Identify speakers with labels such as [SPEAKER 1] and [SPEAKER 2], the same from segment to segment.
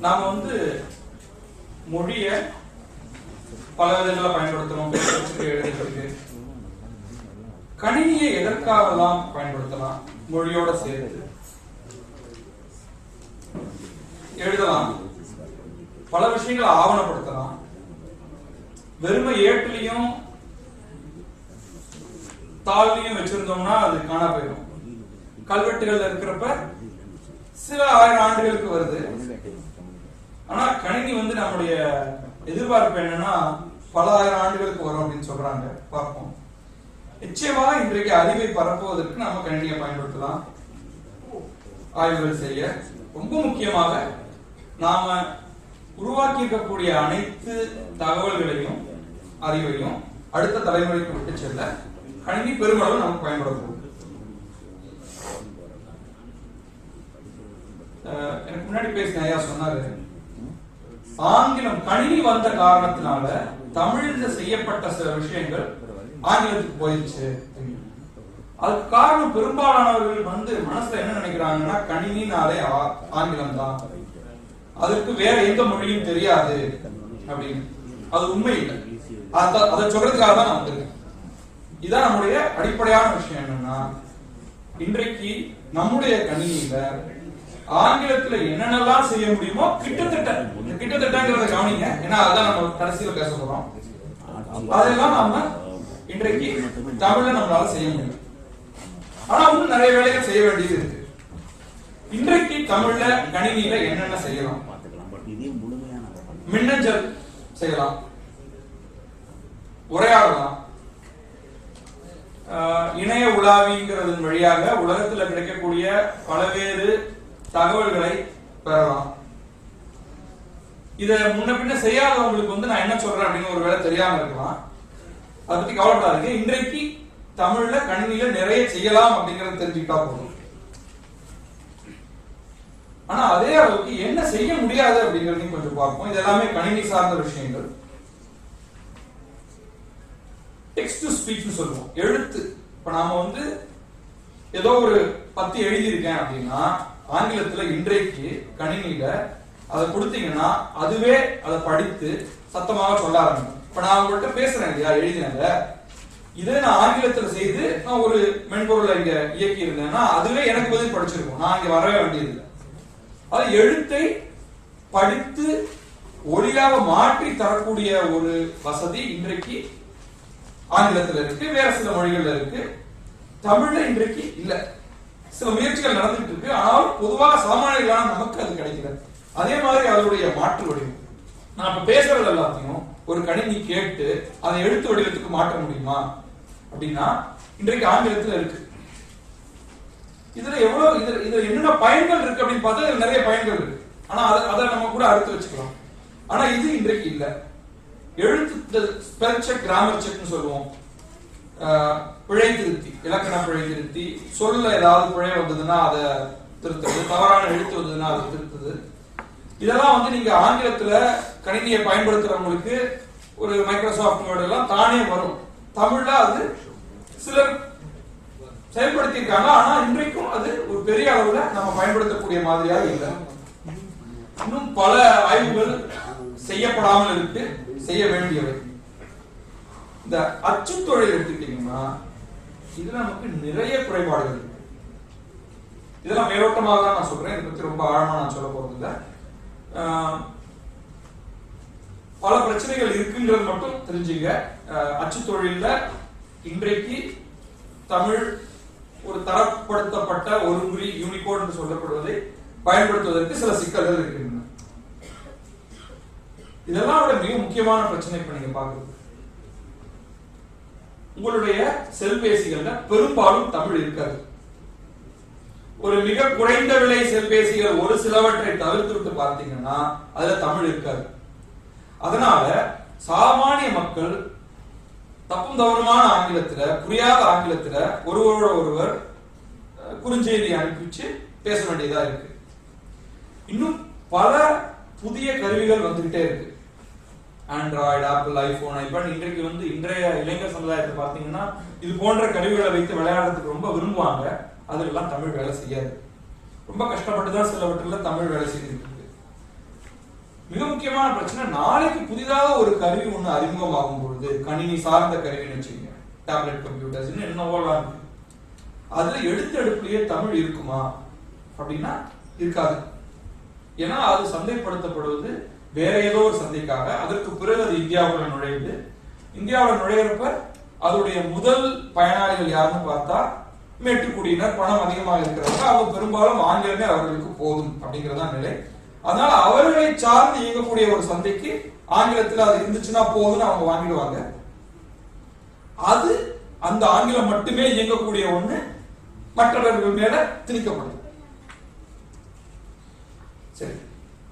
[SPEAKER 1] நாம வந்து மொழிய பல விதங்களை பயன்படுத்தணும் எழுதுறதுக்கு கணினியை எதற்காகலாம் பயன்படுத்தலாம்? மொழியோட சேர்த்து. எழுதலாம். பல விஷயங்களை ஆவணப்படுத்தலாம். வெறுமை ஏட்டுலையும் தாழ்லையும் வச்சிருந்தோம்னா அது காணா போயிடும். கல்வெட்டுகள்ல இருக்கிறப்ப சில ஆயிரம் ஆண்டுகளுக்கு வருது. ஆனா கணினி வந்து நம்முடைய எதிர்பார்ப்பு என்னன்னா பல ஆயிரம் ஆண்டுகளுக்கு வரும் அப்படின்னு சொல்றாங்க. பார்ப்போம். நிச்சயமாக இன்றைக்கு அறிவை பரப்புவதற்கு நம்ம கணினியை பயன்படுத்தலாம். ஆய்வுகள் செய்ய. ரொம்ப முக்கியமாக நாம உருவாக்கி இருக்கக்கூடிய அனைத்து தகவல்களையும் அறிவையும் அடுத்த தலைமுறைக்கு விட்டு செல்ல கணினி பெருமளவு நமக்கு பயன்படுத்தும். எனக்கு முன்னாடி பேசின ஐயா சொன்னாரு ஆங்கிலம் கணினி வந்த காரணத்தினால தமிழ்ல செய்யப்பட்ட சில விஷயங்கள் ஆங்கிலத்துக்கு போயிடுச்சு அதுக்கு காரணம் பெரும்பாலானவர்கள் வந்து மனசுல என்ன நினைக்கிறாங்கன்னா கணினினாலே ஆ- ஆங்கிலம் தான் அதுக்கு வேற எந்த மொழியும் தெரியாது அப்படின்னு. அது உண்மை இல்லை. அத- அதை சொல்றதுக்காக தான் நான் வந்திருக்கேன். இதான் நம்முடைய அடிப்படையான விஷயம் என்னன்னா இன்றைக்கு நம்முடைய கணினியில ஆங்கிலத்துல என்னென்னலாம் செய்ய முடியுமோ கிட்டத்தட்ட கிட்டத்தட்டங்கிறத கவனிங்க. ஏன்னா அதான் நம்ம கடைசியில பேச போறோம். அதெல்லாம் நாம இன்றைக்கு தமிழ்ல நம்மளால செய்ய முடியும் ஆனா இன்னும் நிறைய வேலைகள் செய்ய வேண்டியது இருக்கு. இன்றைக்கு தமிழ்ல கணினியில என்னென்ன செய்யலாம்? மின்னஞ்சல் செய்யலாம். உரையாடலாம். ஆஹ் இணைய உலாவிங்கிறதன் வழியாக உலகத்துல கிடைக்கக்கூடிய பல்வேறு தகவல்களை பெறலாம். இத முன்ன பின்ன செய்யாதவங்களுக்கு வந்து நான் என்ன சொல்றேன் அப்படின்னு ஒரு வேலை தெரியாம இருக்கலாம். அதை பத்தி கவலைப்படாதீங்க இன்றைக்கு தமிழ்ல கணினியில நிறைய செய்யலாம் அப்படிங்கறத தெரிஞ்சுக்கிட்டா போதும். ஆனா அதே அளவுக்கு என்ன செய்ய முடியாது அப்படிங்கறதையும் கொஞ்சம் பார்ப்போம். இது எல்லாமே கணினி சார்ந்த விஷயங்கள். டெக்ஸ்ட் டு ஸ்பீச் சொல்லுவோம். எழுத்து. இப்ப நாம வந்து ஏதோ ஒரு பத்தி எழுதியிருக்கேன் அப்படின்னா ஆங்கிலத்துல இன்றைக்கு கணினியில அதை கொடுத்தீங்கன்னா அதுவே அதை படித்து சத்தமாக சொல்ல ஆரம்பிக்கும். இப்ப நான் உங்கள்கிட்ட பேசுறேன் இல்லையா எழுதினாங்க இதே நான் ஆங்கிலத்துல செய்து நான் ஒரு மென்பொருளை இங்க இயக்கி இருந்தேன்னா அதுவே எனக்கு பதில் படிச்சிருக்கும். நான் இங்க வரவே வேண்டியதில்லை. அது எழுத்தை படித்து ஒளியாக மாற்றி தரக்கூடிய ஒரு வசதி இன்றைக்கு ஆங்கிலத்துல இருக்கு வேற சில மொழிகள்ல இருக்கு. தமிழ்ல இன்றைக்கு இல்ல. சில முயற்சிகள் நடந்துட்டு இருக்கு. ஆனால் பொதுவாக சாமானியர்களான நமக்கு அது கிடைக்கிறது அதே மாதிரி அதனுடைய மாற்று வடிவம். நான் இப்ப பேசுறது எல்லாத்தையும் ஒரு கணினி கேட்டு அதை எழுத்து வடிவத்துக்கு மாற்ற முடியுமா? அப்படின்னா இன்றைக்கு ஆங்கிலத்துல இருக்கு. இதுல எவ்வளவு இதுல இதுல என்னென்ன பயன்கள் இருக்கு அப்படின்னு பார்த்தா இதுல நிறைய பயன்கள் இருக்கு. ஆனா அதை அதை நம்ம கூட அடுத்து வச்சுக்கலாம். ஆனா இது இன்றைக்கு இல்ல. எழுத்து ஸ்பெல் செக் கிராமர் செக்னு சொல்லுவோம். ஆஹ், பிழை திருத்தி இலக்கண பிழை திருத்தி சொல்ல ஏதாவது பிழை வந்ததுன்னா அதை திருத்துறது தவறான எழுத்து வந்ததுன்னா அதை திருத்துது இதெல்லாம் வந்து நீங்க ஆங்கிலத்துல கணினியை பயன்படுத்துறவங்களுக்கு ஒரு மைக்ரோசாஃப்ட் வேர்டு எல்லாம் தானே வரும். தமிழ்ல அது சிலர் செயல்படுத்தியிருக்காங்க. ஆனா இன்றைக்கும் அது ஒரு பெரிய அளவுல நம்ம பயன்படுத்தக்கூடிய மாதிரியாக இல்லை. இன்னும் பல ஆய்வுகள் செய்யப்படாமல் இருக்கு. செய்ய வேண்டியவை. இந்த அச்சுத்தொழில் எடுத்துக்கிட்டீங்கன்னா இதுல நமக்கு நிறைய குறைபாடுகள் இருக்கு. இதெல்லாம் மேலோட்டமாக தான் நான் சொல்றேன். இதை பத்தி ரொம்ப ஆழமா நான் சொல்ல போறது இல்லை பல பிரச்சனைகள் இருக்குங்கிறது மட்டும் தெரிஞ்சுங்க. அச்சு தொழில இன்றைக்கு தமிழ் ஒரு தரப்படுத்தப்பட்ட ஒரு குறி யூனிகோட் என்று சொல்லப்படுவதை பயன்படுத்துவதற்கு சில சிக்கல்கள் இருக்கின்றன. இதெல்லாம் விட மிக முக்கியமான பிரச்சனை இப்ப நீங்க பாக்குறது உங்களுடைய செல்பேசிகள்ல பெரும்பாலும் தமிழ் இருக்காது. ஒரு மிக குறைந்த விலை செல்பேசிகள் ஒரு சிலவற்றை தவிர்த்து விட்டு பார்த்தீங்கன்னா அதுல தமிழ் இருக்காது. அதனால சாமானிய மக்கள் தப்பும் தவறுமான ஆங்கிலத்துல புரியாத ஆங்கிலத்துல ஒருவரோட ஒருவர் குறுஞ்செய்தி குறுஞ்செய்தி அனுப்பிச்சு பேச வேண்டியதா இருக்கு. இன்னும் பல புதிய கருவிகள் வந்துகிட்டே இருக்கு. ஆண்ட்ராய்டு ஆப்பிள் ஐபோன் ஐபேட் இன்றைக்கு வந்து இன்றைய இளைஞர் சமுதாயத்தை பார்த்தீங்கன்னா இது போன்ற கருவிகளை வைத்து விளையாடுறதுக்கு ரொம்ப விரும்புவாங்க. அதுல எல்லாம் தமிழ் வேலை செய்யாது. ரொம்ப கஷ்டப்பட்டு தான் சிலவற்றில் தமிழ் வேலை செய்திருக்கு மிக முக்கியமான பிரச்சனை நாளைக்கு புதிதாக ஒரு கருவி ஒன்று அறிமுகமாகும் பொழுது கணினி சார்ந்த கருவின்னு வச்சுக்கோங்க. டேப்லெட் கம்ப்யூட்டர்ஸ் என்னவோலாம் இருக்கு. அதுல எடுத்தெடுப்புலயே தமிழ் இருக்குமா? அப்படின்னா இருக்காது. ஏன்னா அது சந்தைப்படுத்தப்படுவது வேற ஏதோ ஒரு சந்தைக்காக. அதற்கு பிறகு அது இந்தியாவுக்குள்ள நுழையுது. இந்தியாவில் நுழையிறப்ப அதோடைய முதல் பயனாளிகள் யாருன்னு பார்த்தா மேட்டுக்குடியினர் பணம் அதிகமாக இருக்கிறவங்க அவங்க பெரும்பாலும் ஆங்கிலமே அவர்களுக்கு போதும் அப்படிங்கறதான் நிலை. அதனால அவர்களை சார்ந்து இயங்கக்கூடிய ஒரு சந்தைக்கு ஆங்கிலத்தில் அது இருந்துச்சுன்னா போதும்னு அவங்க வாங்கிடுவாங்க. அது அந்த ஆங்கிலம் மட்டுமே இயங்கக்கூடிய ஒண்ணு மற்றவர்கள் மேல திணிக்கப்படும். சரி.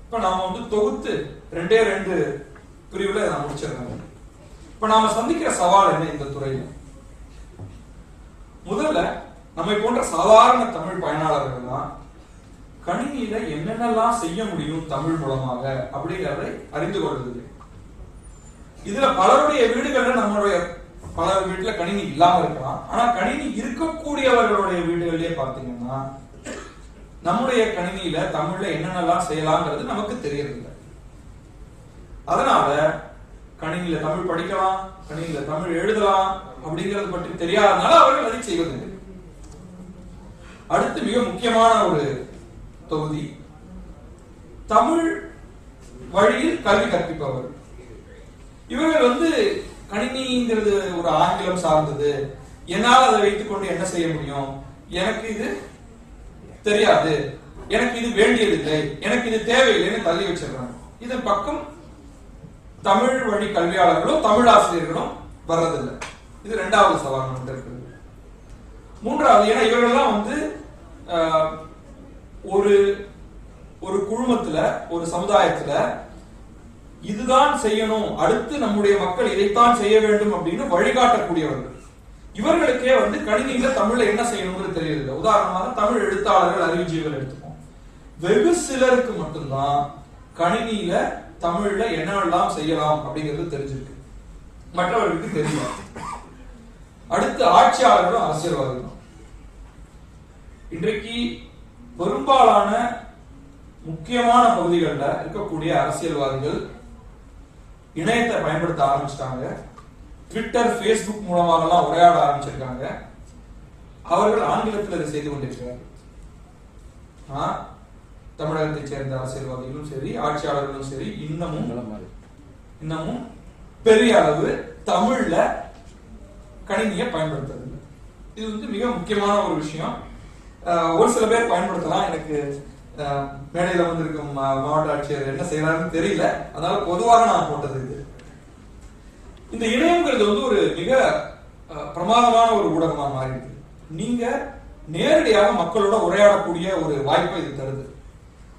[SPEAKER 1] இப்ப நாம வந்து தொகுத்து ரெண்டே ரெண்டு பிரிவுல நான் முடிச்சிடுறேன் இப்ப நாம சந்திக்கிற சவால் என்ன இந்த துறையில? முதல்ல நம்மை போன்ற சாதாரண தமிழ் பயனாளர்கள் தான் கணினியில என்னென்னலாம் செய்ய முடியும் தமிழ் மூலமாக அப்படிங்கிறதை அறிந்து கொள்வது இதுல பலருடைய வீடுகள்ல நம்மளுடைய பல வீட்டுல கணினி இல்லாம இருக்கலாம். ஆனா கணினி இருக்கக்கூடியவர்களுடைய வீடுகளிலே பார்த்தீங்கன்னா நம்முடைய கணினியில தமிழ்ல என்னென்னலாம் செய்யலாம்ங்கிறது நமக்கு தெரியறதில்லை. அதனால கணினியில தமிழ் படிக்கலாம் கணினியில தமிழ் எழுதலாம் அப்படிங்கறது பற்றி தெரியாதனால அவர்கள் அதை செய்வதில்லை. அடுத்து மிக முக்கியமான ஒரு தொகுதி. தமிழ் வழியில் கல்வி கற்பிப்பவர். இவர்கள் வந்து கணினிங்கிறது ஒரு ஆங்கிலம் சார்ந்தது. என்னால் அதை வைத்துக்கொண்டு என்ன செய்ய முடியும்? எனக்கு இது தெரியாது. எனக்கு இது வேண்டியதில்லை. எனக்கு இது தேவையில்லைன்னு தள்ளி வச்சிடுறாங்க. இது பக்கம் தமிழ் வழி கல்வியாளர்களும் தமிழ் ஆசிரியர்களும் வர்றதில்லை. இது ரெண்டாவது சவால் நமக்கு இருக்குது. மூன்றாவது ஏன்னா இவர்கள்லாம் வந்து ஆஹ், ஒரு ஒரு குழுமத்துல ஒரு சமுதாயத்துல இதுதான் செய்யணும் அடுத்து நம்முடைய மக்கள் இதைத்தான் செய்ய வேண்டும் அப்படின்னு வழிகாட்டக்கூடியவர்கள். இவர்களுக்கே வந்து கணினியில தமிழ்ல என்ன செய்யணும்னு தெரியல உதாரணமாக தமிழ் எழுத்தாளர்கள் அறிவுஜீவிகள் எடுத்துப்போம். வெகு சிலருக்கு மட்டும்தான் கணினியில தமிழ்ல என்னெல்லாம் செய்யலாம் அப்படிங்கிறது தெரிஞ்சிருக்கு. மற்றவர்களுக்கு தெரியும் அடுத்து ஆட்சியாளர்களும் அரசியல்வாதிகளும். இன்றைக்கு பெரும்பாலான முக்கியமான பகுதிகளில் இருக்கக்கூடிய அரசியல்வாதிகள் இணையத்தை பயன்படுத்த ஆரம்பிச்சிட்டாங்க. ட்விட்டர் ஃபேஸ்புக் மூலமாகலாம் உரையாட ஆரம்பிச்சிருக்காங்க. அவர்கள் ஆங்கிலத்தில் இதை செய்து கொண்டிருக்கிறார்கள். ஆனா, தமிழகத்தைச் சேர்ந்த அரசியல்வாதிகளும் சரி ஆட்சியாளர்களும் சரி இன்னமும் இன்னமும் பெரிய அளவு தமிழ்ல கணினியை பயன்படுத்துறது இது வந்து மிக முக்கியமான ஒரு விஷயம். ஒரு சில பேர் பயன்படுத்தலாம். எனக்கு மேடையில் மேடையில வந்திருக்கும் மாவட்ட ஆட்சியர் என்ன செய்யறாருன்னு தெரியல. அதனால பொதுவாக நான் போட்டது இது. இந்த இணையங்கிறது வந்து ஒரு மிக பிரமாதமான ஒரு ஊடகமா மாறிடுது. நீங்க நேரடியாக மக்களோட உரையாடக்கூடிய ஒரு வாய்ப்பை இது தருது.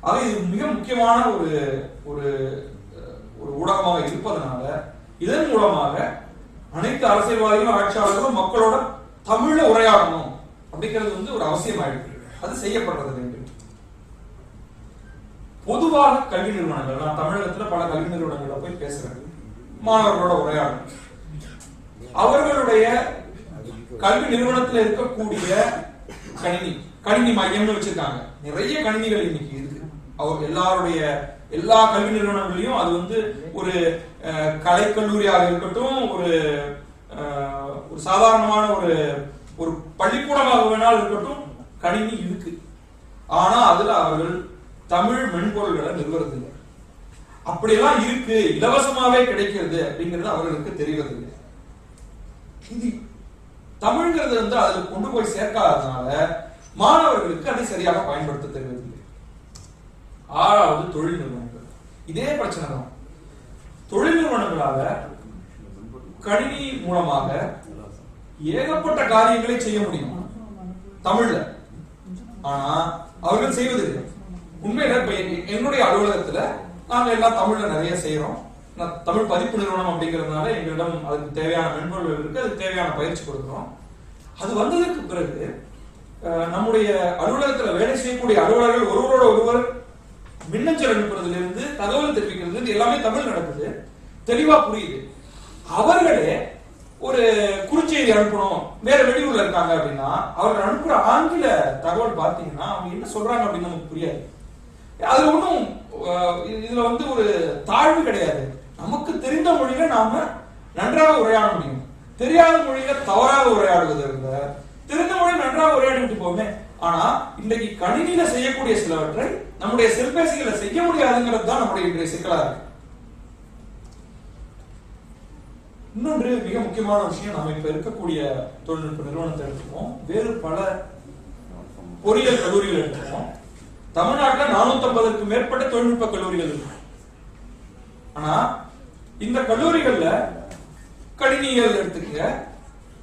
[SPEAKER 1] அது இது மிக முக்கியமான ஒரு ஒரு ஒரு ஊடகமாக இருப்பதனால இதன் மூலமாக அனைத்து அரசியல்வாதிகளும் ஆட்சியாளர்களும் மக்களோட தமிழ்ல உரையாடணும். அப்படிங்கிறது வந்து ஒரு அவசியமாயிருக்கு. அது செய்யப்படுறது வேண்டும் பொதுவாக கல்வி நிறுவனங்கள் நான் தமிழகத்துல பல கல்வி நிறுவனங்கள்ல போய் பேசுறேன். மாணவர்களோட உரையாடும் அவர்களுடைய கல்வி நிறுவனத்துல இருக்கக்கூடிய கணினி கணினி மையம்னு வச்சிருக்காங்க. நிறைய கணினிகள் இன்னைக்கு இருக்கு. அவர் எல்லாருடைய எல்லா கல்வி நிறுவனங்களையும் அது வந்து ஒரு அஹ், கலைக்கல்லூரியாக இருக்கட்டும் ஒரு அஹ், ஒரு சாதாரணமான ஒரு ஒரு பள்ளிக்கூடமாக வேணாலும் இருக்கட்டும் கணினி இருக்கு. ஆனா அதுல அவர்கள் தமிழ் மென்பொருள்களை நிறுவறதில்லை. அப்படியெல்லாம் இருக்கு இலவசமாவே கிடைக்கிறது அப்படிங்கிறது அவர்களுக்கு தெரிவதில்லை. இது தமிழ்ங்கிறது வந்து அதுல கொண்டு போய் சேர்க்காததுனால மாணவர்களுக்கு அதை சரியாக பயன்படுத்த தெரிவதில்லை ஆறாவது தொழில் நிறுவனங்கள். இதே பிரச்சனை தான். தொழில் நிறுவனங்களால கணினி மூலமாக ஏகப்பட்ட காரியங்களை செய்ய முடியும். தமிழ்ல. ஆனா அவர்கள் செய்வதில்லை. உண்மையில இப்ப என்னுடைய அலுவலகத்துல நாங்க எல்லாம் தமிழ்ல நிறைய செய்யறோம் நான் தமிழ் பதிப்பு நிறுவனம் அப்படிங்கிறதுனால எங்களிடம் அதுக்கு தேவையான மென்பொருள் இருக்கு. அதுக்கு தேவையான பயிற்சி கொடுக்குறோம். அது வந்ததற்கு பிறகு நம்முடைய அலுவலகத்துல வேலை செய்யக்கூடிய அலுவலர்கள் ஒருவரோட ஒருவர் மின்னஞ்சல் அனுப்புறதுல இருந்து தகவல் தெரிவிக்கிறது எல்லாமே தமிழ் நடக்குது. தெளிவா புரியுது. அவர்களே ஒரு குறுஞ்செய்தி அனுப்பணும். வேற வெளியூர்ல இருக்காங்க அப்படின்னா அவர்கள் அனுப்புற ஆங்கில தகவல் பார்த்தீங்கன்னா அவங்க என்ன சொல்றாங்க அப்படின்னு நமக்கு புரியாது. அதுல ஒன்றும் இதுல வந்து ஒரு தாழ்வு கிடையாது. நமக்கு தெரிந்த மொழியில நாம நன்றாக உரையாட முடியும். தெரியாத மொழியில தவறாக உரையாடுவது இருந்த தெரிந்த மொழி நன்றாக உரையாடிட்டு போமே. ஆனா இன்னைக்கு கணினியில செய்யக்கூடிய சிலவற்றை நம்முடைய செல்பேசிகளை செய்ய முடியாதுங்கிறது தான் நம்முடைய இன்றைய சிக்கலா இருக்கு. இன்னொன்று மிக முக்கியமான விஷயம் நம்ம இப்ப இருக்கக்கூடிய தொழில்நுட்ப நிறுவனத்தை எடுத்துக்கோம் வேறு பல பொறியியல் கல்லூரிகள் எடுத்துக்கோம் தமிழ்நாட்டில் நானூத்தி ஐம்பதுக்கு மேற்பட்ட தொழில்நுட்ப கல்லூரிகள் இருக்கு. ஆனா இந்த கல்லூரிகள்ல கணினியல் எடுத்துக்கங்க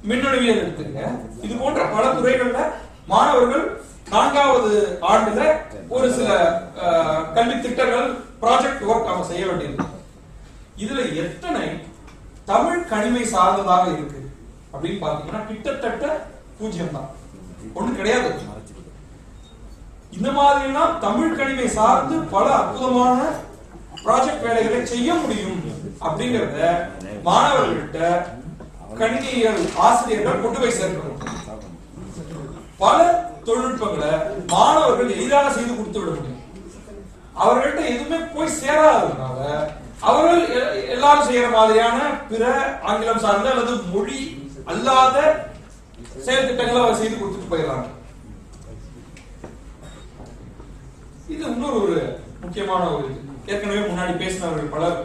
[SPEAKER 1] மின்னணுவியல் எடுத்துக்கங்க இது போன்ற பல துறைகள்ல மாணவர்கள் நான்காவது ஆண்டுல ஒரு சில கல்வி திட்டங்கள் ப்ராஜெக்ட் ஒர்க் அவங்க செய்ய வேண்டியது இதுல எத்தனை தமிழ் கனிமை சார்ந்ததாக இருக்கு. அப்படின்னு பாத்தீங்கன்னா கிட்டத்தட்ட பூஜ்ஜியம் தான் ஒண்ணு கிடையாது. இந்த மாதிரிலாம் தமிழ் கணிமை சார்ந்து பல அற்புதமான ப்ராஜெக்ட் வேலைகளை செய்ய முடியும் அப்படிங்கறத மாணவர்கள்ட்ட கணினியல் ஆசிரியர்கள் கொண்டு போய் சேர்க்கணும். பல தொழில்நுட்பங்களை மாணவர்கள் எளிதாக செய்து கொடுத்து விட முடியும். அவர்கள்ட்ட எதுவுமே போய் சேராததுனால அவர்கள் எ- எல்லாரும் செய்யற மாதிரியான பிற ஆங்கிலம் சார்ந்த அல்லது மொழி அல்லாத செயல் திட்டங்களை அவர் செய்து கொடுத்துட்டு போயிடறாங்க. இது இன்னொரு ஒரு முக்கியமான ஒரு இது. ஏற்கனவே முன்னாடி பேசினவர்கள் பலர்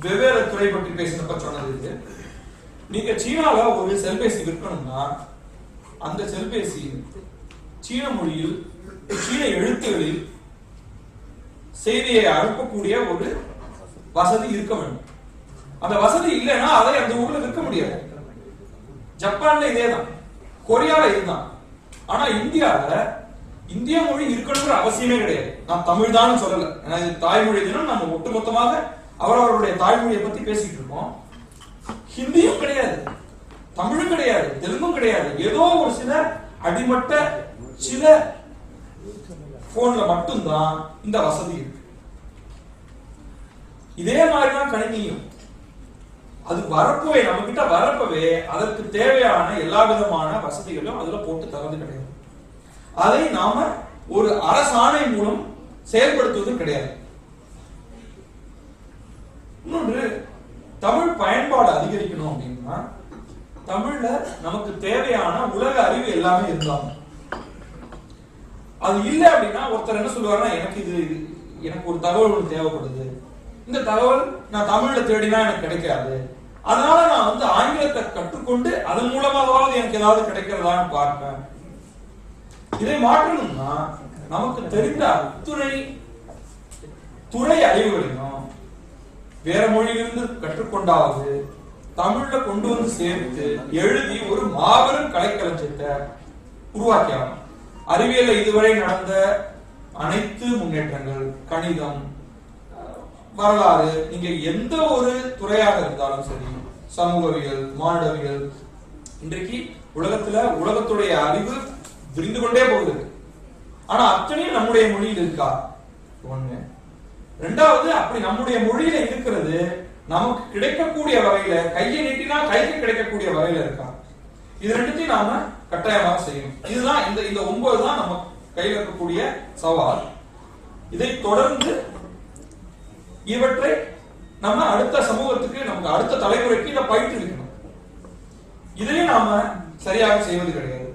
[SPEAKER 1] வெவ்வேறு துறை பற்றி பேசினப்ப சொன்னது இது. நீங்க சீனால ஒரு செல்பேசி விற்கணும்னா அந்த செல்பேசி சீன மொழியில் சீன எழுத்துகளில் செய்தியை அனுப்பக்கூடிய ஒரு வசதி இருக்க வேண்டும். அந்த வசதி இல்லைன்னா அதை அந்த ஊர்ல விற்க முடியாது. ஜப்பான்ல இதேதான். கொரியால இதுதான். ஆனா இந்தியாவில இந்திய மொழி இருக்கணுங்கிற அவசியமே கிடையாது. நான் தமிழ் தான் சொல்லல. ஏன்னா தாய்மொழி தினம். நம்ம ஒட்டுமொத்தமாக அவரவருடைய தாய்மொழியை பத்தி பேசிட்டு இருக்கோம். ஹிந்தியும் கிடையாது. தமிழும் கிடையாது. தெலுங்கும் கிடையாது. ஏதோ ஒரு சில அடிமட்ட சில போன்ல மட்டும்தான் இந்த வசதி இருக்கு. இதே மாதிரிதான் கணினியும். அது வரப்பவே நம்ம கிட்ட வரப்பவே அதற்கு தேவையான எல்லா விதமான வசதிகளும் அதுல போட்டு தரது கிடையாது. அதை நாம ஒரு அரசாணை மூலம் செயல்படுத்துவது கிடையாது. இன்னொன்று தமிழ் பயன்பாடு அதிகரிக்கணும் அப்படின்னா தமிழ்ல நமக்கு தேவையான உலக அறிவு எல்லாமே இருந்தாங்க. அது இல்லை அப்படின்னா ஒருத்தர் என்ன சொல்லுவாருன்னா எனக்கு இது இது- எனக்கு ஒரு தகவல் ஒன்று தேவைப்படுது. இந்த தகவல் நான் தமிழ்ல தேடினா எனக்கு கிடைக்காது. அதனால நான் வந்து ஆங்கிலத்தை கற்றுக்கொண்டு அதன் மூலமாகவாவது எனக்கு ஏதாவது கிடைக்கிறதான்னு பார்ப்பேன். இதை மாற்றணும்னா நமக்கு தெரிந்த அத்துணை துறை அறிவுகளையும் வேற மொழியிலிருந்து கற்றுக்கொண்டாவது தமிழ்ல கொண்டு வந்து சேர்த்து எழுதி ஒரு மாபெரும் கலைக்களஞ்சியத்தை உருவாக்கியாகும் அறிவியல இதுவரை நடந்த அனைத்து முன்னேற்றங்கள் கணிதம் வரலாறு நீங்க எந்த ஒரு துறையாக இருந்தாலும் சரி சமூகவியல் மானுடவியல் இன்றைக்கு உலகத்துல உலகத்துடைய அறிவு விரிந்து கொண்டே போகுது. ஆனா அத்தனையும் நம்முடைய மொழியில் இருக்கா? ஒண்ணு. ரெண்டாவது அப்படி நம்முடைய மொழியில இருக்கிறது நமக்கு கிடைக்கக்கூடிய வகையில கையை நீட்டினா கைக்கு கிடைக்கக்கூடிய வகையில இருக்கா? இது ரெண்டுத்தையும் நாம கட்டாயமாக செய்யணும். இதுதான் இந்த இந்த ஒன்பது தான் நம்ம கையில் இருக்கக்கூடிய சவால். இதை தொடர்ந்து இவற்றை நம்ம அடுத்த சமூகத்துக்கு நமக்கு அடுத்த தலைமுறைக்கு இதை பயிற்றுவிக்கணும். இதையும் நாம சரியாக செய்வது கிடையாது.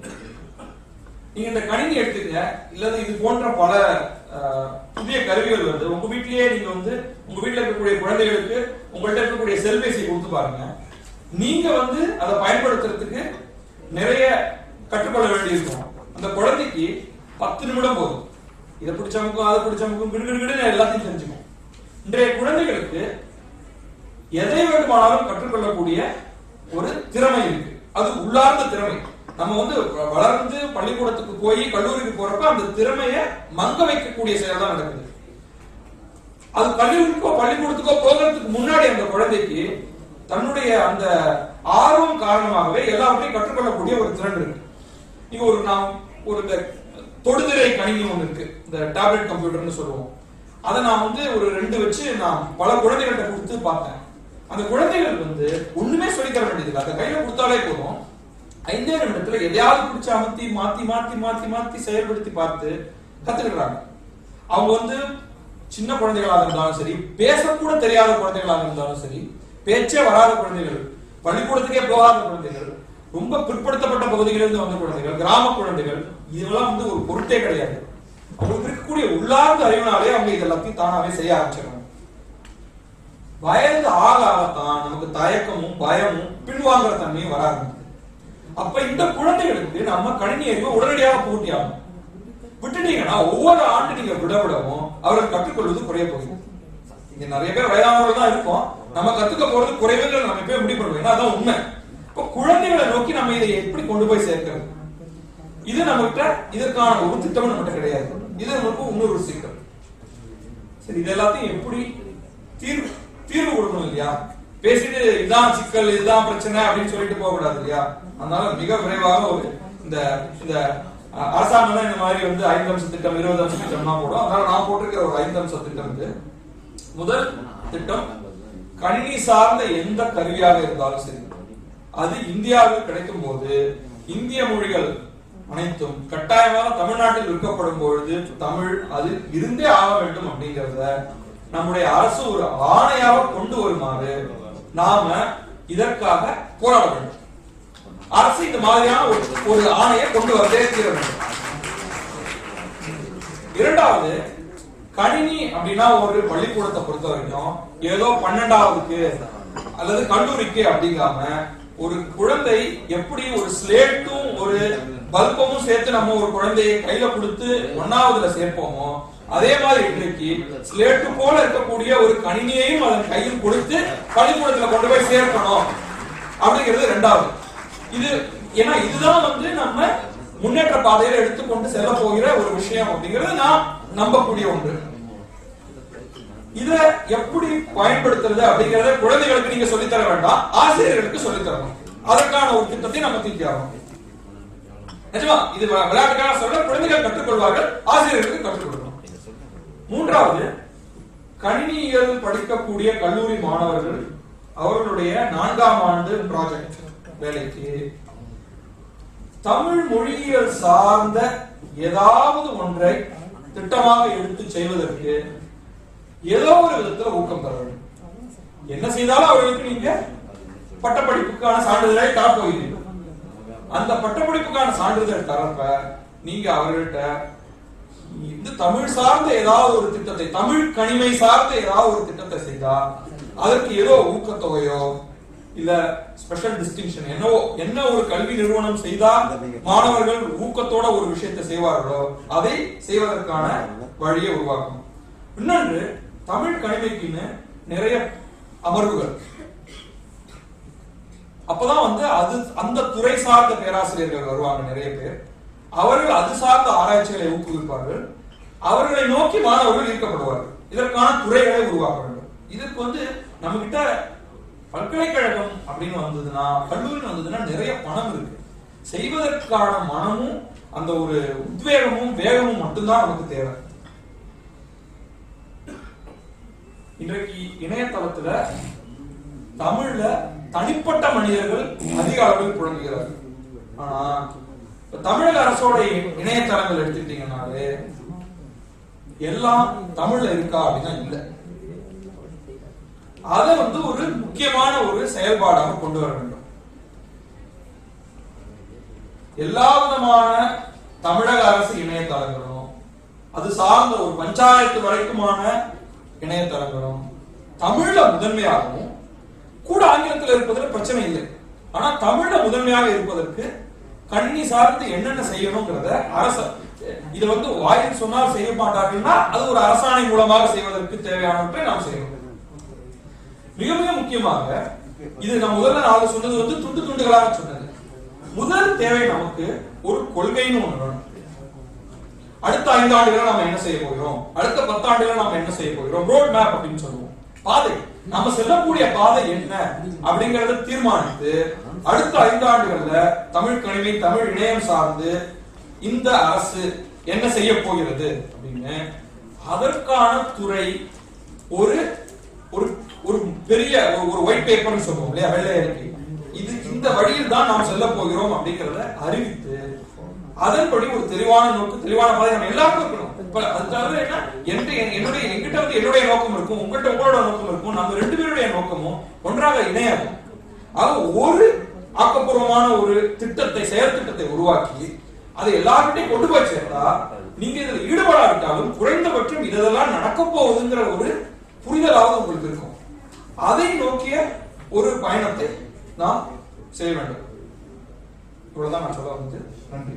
[SPEAKER 1] நீங்க இந்த கணினி எடுத்துங்க இல்லது இது போன்ற பல புதிய கருவிகள் வருது உங்க வீட்டிலேயே நீங்க வந்து உங்க வீட்டில் இருக்கக்கூடிய குழந்தைகளுக்கு உங்கள்கிட்ட இருக்கக்கூடிய செல்பேசியை கொடுத்து பாருங்க. நீங்க வந்து அதை பயன்படுத்துறதுக்கு நிறைய கற்றுக்கொள்ள வேண்டியிருக்கும். அந்த குழந்தைக்கு பத்து நிமிடம் போதும். இதை பிடிச்சமுக்கும் அதை பிடிச்சமுக்கும் கிடுகிடுன்னு எல்லாத்தையும் தெரிஞ்சுக்கும். இன்றைய குழந்தைகளுக்கு எதை வேண்டுமானாலும் கற்றுக்கொள்ளக்கூடிய ஒரு திறமை இருக்கு. அது உள்ளார்ந்த திறமை. நம்ம வந்து வ- வளர்ந்து பள்ளிக்கூடத்துக்கு போய் கல்லூரிக்கு போறப்ப அந்த திறமையை மங்க வைக்கக்கூடிய செயல் தான் நடக்குது. அது கல்லூரிக்கோ பள்ளிக்கூடத்துக்கோ போகிறதுக்கு முன்னாடி அந்த குழந்தைக்கு தன்னுடைய அந்த ஆர்வம் காரணமாகவே எல்லாவற்றையும் கற்றுக்கொள்ளக்கூடிய ஒரு திறன் இருக்கு. இங்க ஒரு நாம் ஒரு இந்த தொடுதிரை கணினி ஒன்று இருக்கு. இந்த டேப்லெட் கம்ப்யூட்டர்னு சொல்லுவோம். அதை நான் வந்து ஒரு ரெண்டு வச்சு நான் பல குழந்தைகள்கிட்ட கொடுத்து பார்த்தேன். அந்த குழந்தைகள் வந்து ஒண்ணுமே சொல்லித்தர வேண்டியதில்லை. அந்த கையில கொடுத்தாலே போதும். ஐந்தே நிமிடத்துல எதையாவது பிடிச்சு அமர்த்தி மாத்தி மாத்தி மாத்தி மாத்தி செயல்படுத்தி பார்த்து கத்துக்கிடுறாங்க. அவங்க வந்து சின்ன குழந்தைகளாக இருந்தாலும் சரி பேசக்கூட தெரியாத குழந்தைகளாக இருந்தாலும் சரி பேச்சே வராத குழந்தைகள் பள்ளிக்கூடத்துக்கே போகாத குழந்தைகள் ரொம்ப பிற்படுத்தப்பட்ட பகுதிகளிலிருந்து வந்த குழந்தைகள் கிராம குழந்தைகள் இதெல்லாம் வந்து ஒரு பொருட்டே கிடையாது. அவங்களுக்கு இருக்கக்கூடிய உள்ளார்ந்த அறிவினாலே அவங்க இதெல்லாத்தையும் தானாவே செய்ய ஆரம்பிச்சிடறாங்க வயது ஆக ஆகத்தான் நமக்கு தயக்கமும் பயமும் பின்வாங்குற தன்மையும் வர ஆரம்பிக்குது. அப்ப இந்த குழந்தைகளுக்கு நம்ம கணினி அறிவை உடனடியாக பூர்த்தி ஆகும் விட்டுட்டீங்கன்னா ஒவ்வொரு ஆண்டு நீங்க விட விடவும் அவர்கள் கற்றுக்கொள்வது குறைய போகுது. இங்க நிறைய பேர் வயதானவர்கள் தான் இருக்கும். நம்ம கத்துக்க போறது குறைவுகள் நம்ம போய் முடிவு பண்ணுவோம். அதான் உண்மை. இப்ப குழந்தைகளை நோக்கி நம்ம இதை எப்படி கொண்டு போய் சேர்க்கிறது? இது நம்மகிட்ட இதற்கான ஒரு திட்டம் நம்மகிட்ட கிடையாது. இது நமக்கு இன்னொரு ஒரு சிக்கல் சரி இது எல்லாத்தையும் எப்படி தீர்வு தீர்வு கொடுக்கணும் இல்லையா? பேசிட்டு இதுதான் சிக்கல் இதுதான் பிரச்சனை அப்படின்னு சொல்லிட்டு போக கூடாது இல்லையா? அதனால மிக விரைவாக ஒரு இந்த இந்த அரசாங்கம் தான் இந்த மாதிரி வந்து ஐந்து அம்ச திட்டம் இருபது அம்ச திட்டம்னா போடும். அதனால நான் போட்டிருக்கிற ஒரு ஐந்து அம்ச திட்டம் இது. முதல் திட்டம் கணினி சார்ந்த எந்த கருவியாக இருந்தாலும் சரி அது இந்தியாவில் கிடைக்கும் போது இந்திய மொழிகள் அனைத்தும் கட்டாயமாக தமிழ்நாட்டில் விற்கப்படும் பொழுது தமிழ் அது இருந்தே ஆக வேண்டும் அப்படிங்கறத நம்முடைய அரசு ஒரு ஆணையாக கொண்டு வருமாறு நாம இதற்காக போராட வேண்டும். அரசு இந்த மாதிரியான ஒரு ஆணையை கொண்டு வரதே தீர வேண்டும். இரண்டாவது கணினி அப்படின்னா ஒரு பள்ளிக்கூடத்தை பொறுத்த வரைக்கும் ஏதோ பன்னெண்டாவதுக்கு அல்லது கல்லூரிக்கு அப்படிங்காம ஒரு குழந்தை எப்படி ஒரு ஸ்லேட்டும் ஒரு பல்பமும் சேர்த்து நம்ம ஒரு குழந்தையை கையில கொடுத்து ஒன்னாவதுல சேர்ப்போமோ? அதே மாதிரி இன்றைக்கு ஸ்லேட்டு போல இருக்கக்கூடிய ஒரு கணினியையும் அதன் கையில் கொடுத்து பள்ளிக்கூடத்துல கொண்டு போய் சேர்க்கணும். அப்படிங்கிறது ரெண்டாவது. இது ஏன்னா இதுதான் வந்து நம்ம முன்னேற்ற பாதையில எடுத்துக்கொண்டு செல்ல போகிற ஒரு விஷயம் அப்படிங்கிறது நான் நம்பக்கூடிய ஒன்று. இத எப்படி பயன்படுத்துறது அப்படிங்கறத குழந்தைகளுக்கு நீங்க சொல்லித்தர வேண்டாம். ஆசிரியர்களுக்கு சொல்லித் தரணும் அதற்கான ஒரு திட்டத்தை நம்ம தீர்க்கிறோம் நிஜமா இது விளையாட்டுக்கான சொல்ல குழந்தைகள் கற்றுக்கொள்வார்கள் ஆசிரியர்களுக்கு கற்றுக் கொடுக்கணும். மூன்றாவது கணினியியல் படிக்கக்கூடிய கல்லூரி மாணவர்கள் அவர்களுடைய நான்காம் ஆண்டு ப்ராஜெக்ட் வேலைக்கு. தமிழ் மொழியியல் சார்ந்த ஏதாவது ஒன்றை திட்டமாக எடுத்து செய்வதற்கு ஏதோ ஒரு விதத்துல ஊக்கம் தர வேண்டும் என்ன செய்தாலும் அவர்களுக்கு நீங்க பட்டப்படிப்புக்கான சான்றிதழை தரப்போகிறீர்கள். அந்த பட்டப்படிப்புக்கான சான்றிதழ் தரப்ப நீங்க அவர்கள்ட்ட இந்த தமிழ் சார்ந்த ஏதாவது ஒரு திட்டத்தை தமிழ் கனிமை சார்ந்த ஏதாவது ஒரு திட்டத்தை செய்தா அதற்கு ஏதோ ஊக்கத்தொகையோ இல்ல ஸ்பெஷல் டிஸ்டிங்ஷன் என்னவோ என்ன ஒரு கல்வி நிறுவனம் செய்தா மாணவர்கள் ஊக்கத்தோட ஒரு விஷயத்தை செய்வார்களோ அதை செய்வதற்கான வழியை உருவாக்கும். இன்னொன்று தமிழ் கணிமைக்குன்னு நிறைய அமர்வுகள். அப்பதான் வந்து அது அந்த துறை சார்ந்த பேராசிரியர்கள் வருவாங்க நிறைய பேர். அவர்கள் அது சார்ந்த ஆராய்ச்சிகளை ஊக்குவிப்பார்கள். அவர்களை நோக்கி மாணவர்கள் ஈர்க்கப்படுவார்கள். இதற்கான துறைகளை உருவாக்க வேண்டும் இதுக்கு வந்து நம்ம கிட்ட பல்கலைக்கழகம் அப்படின்னு வந்ததுன்னா கல்லூரி வந்ததுன்னா நிறைய பணம் இருக்கு. செய்வதற்கான மனமும் அந்த ஒரு உத்வேகமும் வேகமும் மட்டும்தான் நமக்கு தேவை. இன்றைக்கு இணையதளத்துல தமிழ்ல தனிப்பட்ட மனிதர்கள் அதிக அளவில் புழங்குகிறார்கள் ஆனா இப்ப தமிழக அரசோட இணையதளங்கள் எடுத்துக்கிட்டீங்கன்னாலே எல்லாம் தமிழ்ல இருக்கா அப்படின்னா இல்லை. அதை வந்து ஒரு முக்கியமான ஒரு செயல்பாடாக கொண்டு வர வேண்டும். எல்லா விதமான தமிழக அரசு இணையதளங்களும் அது சார்ந்த ஒரு பஞ்சாயத்து வரைக்குமான இணையதளங்களும் தமிழ்ல முதன்மையாகவும் கூட ஆங்கிலத்தில் இருப்பதில் பிரச்சனை இல்லை. ஆனா தமிழ்ல முதன்மையாக இருப்பதற்கு கண்ணி சார்ந்து என்னென்ன செய்யணுங்கிறத அரச இதை வந்து வாயில் சொன்னால் செய்ய மாட்டார்கள்னா அது ஒரு அரசாணை மூலமாக செய்வதற்கு தேவையானவற்றை நாம் செய்யணும். மிக மிக முக்கியமாக இது நம்ம முதல்ல நாள் சொன்னது வந்து துண்டு துண்டுகளாக சொன்னது. முதல் தேவை நமக்கு ஒரு கொள்கைன்னு ஒன்று வேணும். அடுத்த ஐந்து ஆண்டுகளை நாம என்ன செய்ய போகிறோம்? அடுத்த பத்தாண்டுகளை நாம என்ன செய்ய போகிறோம்? ரோட் மேப் அப்படின்னு சொல்லுவோம். பாதை. நம்ம செல்லக்கூடிய பாதை என்ன அப்படிங்கறத தீர்மானித்து அடுத்த ஐந்து ஆண்டுகள்ல தமிழ் கணினி தமிழ் இணையம் சார்ந்து இந்த அரசு என்ன செய்ய போகிறது அப்படின்னு அதற்கான துறை ஒரு ஒரு ஒரு பெரிய ஒரு- ஒரு ஒயிட் பேப்பர்னு சொல்லுவோம் இல்லையா? வெள்ளை அறிக்கை. இது இந்த வழியில் தான் நாம் செல்ல போகிறோம் அப்படிங்கறத அறிவித்து அதன்படி ஒரு தெளிவான நோக்கு தெளிவான பாதை நம்ம எல்லாருக்கும் இருக்கணும். இப்ப என்ன என்கிட்ட என்னுடைய என்கிட்ட வந்து என்னுடைய நோக்கம் இருக்கும் உங்கள்கிட்ட உங்களோட நோக்கம் இருக்கும் நம்ம ரெண்டு பேருடைய நோக்கமும் ஒன்றாக இணையாகும் ஆக ஒரு ஆக்கப்பூர்வமான ஒரு திட்டத்தை செயல் திட்டத்தை உருவாக்கி அதை எல்லார்கிட்டையும் கொண்டு போய் சேர்ந்தா நீங்க இதுல ஈடுபடாவிட்டாலும் குறைந்தபட்சம் இதெல்லாம் நடக்க போகுதுங்கிற ஒரு புரிதலாவது உங்களுக்கு இருக்கும். அதை நோக்கிய ஒரு பயணத்தை நாம் செய்ய வேண்டும். இவ்வளவுதான் நான் சொல்ல வந்து நன்றி.